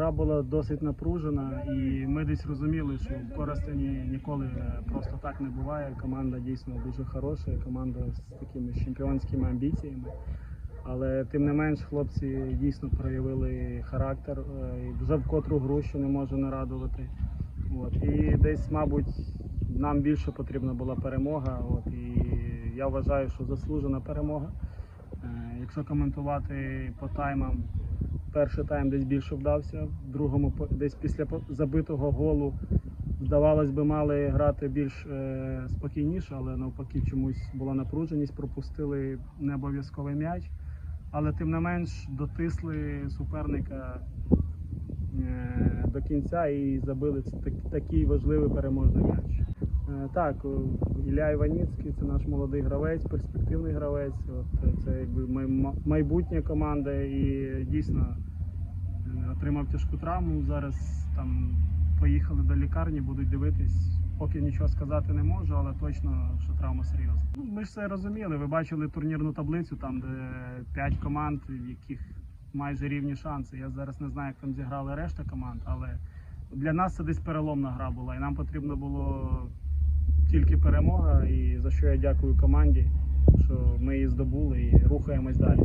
Гра була досить напружена, і ми десь розуміли, що в Коростені ніколи е, просто так не буває. Команда дійсно дуже хороша, команда з такими чемпіонськими амбіціями. Але тим не менш, хлопці дійсно проявили характер е, вже в котру гру, що не може нарадувати. От. І десь, мабуть, нам більше потрібна була перемога. От. І я вважаю, що заслужена перемога. Е, Якщо коментувати по таймам, перший тайм десь більше вдався, в другому десь після забитого голу, здавалось би, мали грати більш е, спокійніше, але навпаки чомусь була напруженість, пропустили не обов'язковий м'яч. Але тим не менш дотисли суперника е, до кінця і забили такий важливий переможний м'яч. Е, Так, о, Ілля Іваніцький це наш молодий гравець, перспективний гравець. От, е, це якби майбутня команда і дійсно е, отримав тяжку травму. Зараз там поїхали до лікарні, будуть дивитись. Поки нічого сказати не можу, але точно, що травма серйозна. Ну, ми ж це розуміли. Ви бачили турнірну таблицю, там де 5 команд, в яких майже рівні шанси. Я зараз не знаю, як там зіграли решта команд, але для нас це десь переломна гра була, і нам потрібно було тільки перемога. І за що я дякую команді, що ми її здобули і рухаємось далі.